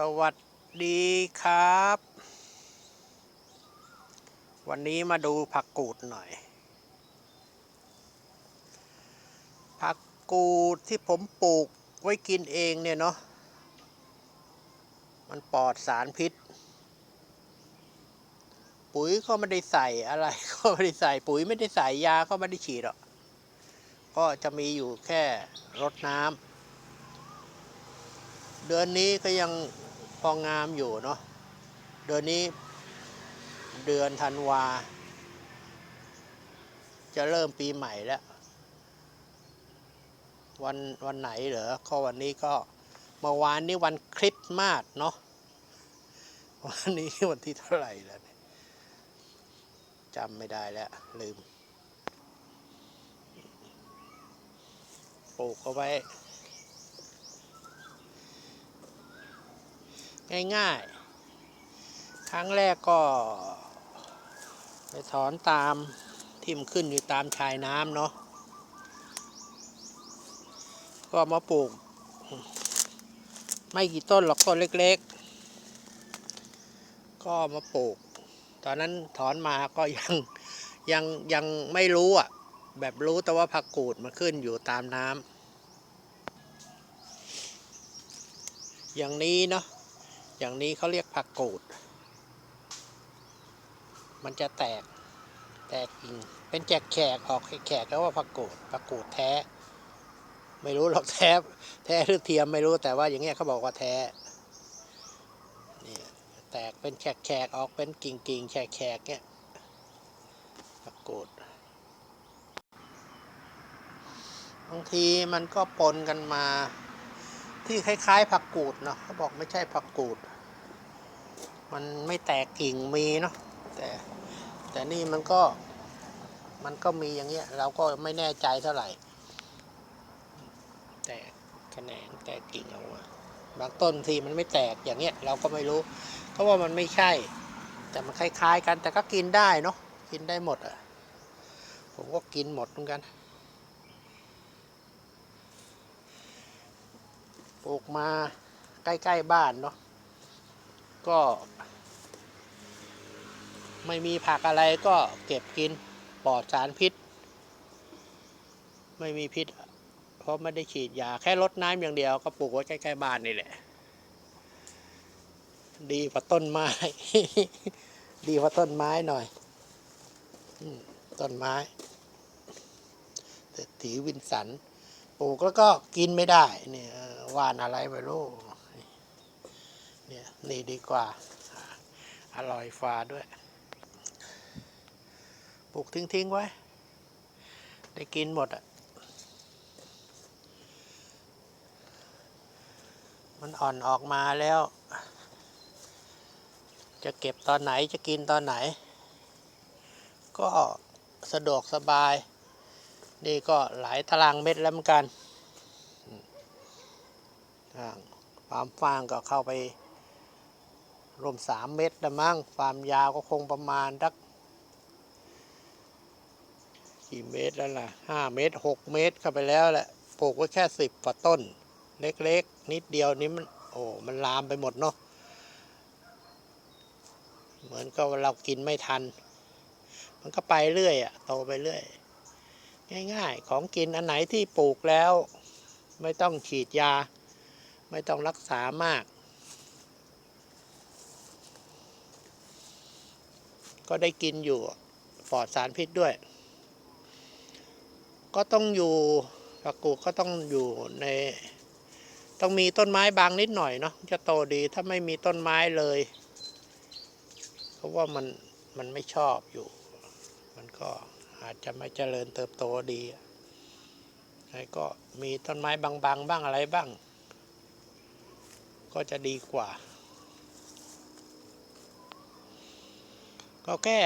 สวัสดีครับ วันนี้มาดูผักกูดหน่อย ผักกูดที่ผมปลูกไว้กินเองเนี่ยเนาะมันปลอดสารพิษ ปุ๋ยก็ไม่ได้ใส่อะไร ก็ไม่ได้ใส่ปุ๋ยไม่ได้ใส่ยาก็ไม่ได้ฉีดหรอกก็จะมีอยู่แค่รดน้ำเดือนนี้ก็ยัง องามอยู่เนาะเดือนนี้เดือนธันวา จะเริ่มปีใหม่แล้ว วันวันไหนเหรอก็วันนี้ก็เมื่อวานนี้วันคริสต์มาสเนาะวันนี้วันที่เท่าไหร่แล้วจำไม่ได้แล้ว ลืมปลูกเอาไว้ ง่ายๆ ครั้งแรกก็ ไปถอนตามที่มันขึ้นอยู่ตามชายน้ำเนาะก็มาปลูก ไม่กี่ต้นหรอกต้นเล็กๆ ก็มาปลูก ตอนนั้นถอนมาก็ยังยังยังไม่รู้อะ แบบรู้แต่ว่าผักกูดมันขึ้นอยู่ตามน้ำอย่างนี้เนาะ อย่างนี้เขาเรียกผักกูด มันจะแตก แตกกิ่งเป็นแจกแขกออกแขกแล้วว่าผักกูดผักกูดแท้ ไม่รู้หรอกแท้ แท้หรือเทียมไม่รู้แต่ว่าอย่างเงี้ยเขาบอกว่าแท้นี่แตกเป็นแขกแขกออกเป็นกิ่งกิ่งแขกแขกเนี่ยผักกูดบางทีมันก็ปนกันมา ที่คล้าย ๆ ผักกูดเนาะเขาบอกไม่ใช่ผักกูด มันไม่แตกกิ่งมีเนาะแต่แต่นี่มันก็มันก็มีอย่างเงี้ย เราก็ไม่แน่ใจเท่าไหร่ แตกแขนงแตกกิ่งออกมาบางต้นทีมันไม่แตกอย่างเงี้ย เราก็ไม่รู้ เพราะว่ามันไม่ใช่ แต่มันคล้าย ๆ กันแต่ก็กินได้เนาะกินได้หมดอะผมก็กินหมดเหมือนกัน ปลูกมาใกล้ๆบ้านเนาะก็ ไม่มีผักอะไรก็เก็บกินปลอดสารพิษ ไม่มีพิษ เพราะไม่ได้ฉีดยาแค่รดน้ำอย่างเดียวก็ปลูกไว้ใกล้ๆบ้านนี่แหละ ดีกว่าต้นไม้ ดีกว่าต้นไม้หน่อยต้นไม้เศรษฐีวินสัน ปลูกแล้วก็กินไม่ได้เนี่ยว่านอะไรไม่รู้เนี่ยนี่ดีกว่า อร่อยฟ้าด้วยปลูกทิ้งๆไว้ ได้กินหมดอะมันอ่อนออกมาแล้ว จะเก็บตอนไหนจะกินตอนไหน ก็สะดวกสบาย นี่ก็หลายตารางเม็ดแล้วเหมือนกันทางความฟางก็เข้าไปรวมสามเมตรละมั้งความยาวก็คงประมาณสักกี่เมตรแล้วล่ะห้าเมตรหกเมตรเข้าไปแล้วแหละปลูกไว้แค่สิบกว่าต้น เล็กๆ นิดเดียวนี้มัน โอ้ มันลามไปหมดเนาะเหมือนกับเรากินไม่ทัน มันก็ไปเรื่อยอะโตไปเรื่อย ง่ายๆ ของกินอันไหนที่ปลูกแล้ว ไม่ต้องฉีดยา ไม่ต้องรักษามาก ก็ได้กินอยู่ปลอดสารพิษด้วย ก็ต้องอยู่ผักกูดก็ต้องอยู่ใน ต้องมีต้นไม้บางนิดหน่อยเนาะจะโตดีถ้าไม่มีต้นไม้เลย เพราะว่ามันมันไม่ชอบอยู่ มันก็ อาจจะไม่เจริญเติบโตดีก็มีต้นไม้บางๆบ้างอะไรบ้าง ก็จะดีกว่า ก็แค่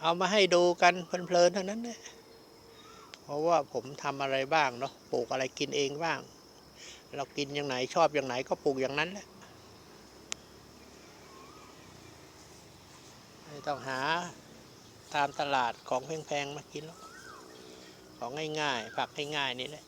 เอามาให้ดูกันเพลินๆเท่านั้นแหละเพราะว่าผมทำอะไรบ้างเนาะปลูกอะไรกินเองบ้าง เรากินอย่างไหนชอบอย่างไหนก็ปลูกอย่างนั้นแหละไม่ต้องหา ตามตลาดของแพงๆมากินหรอกของง่ายๆ ผักง่ายๆนี่แหละ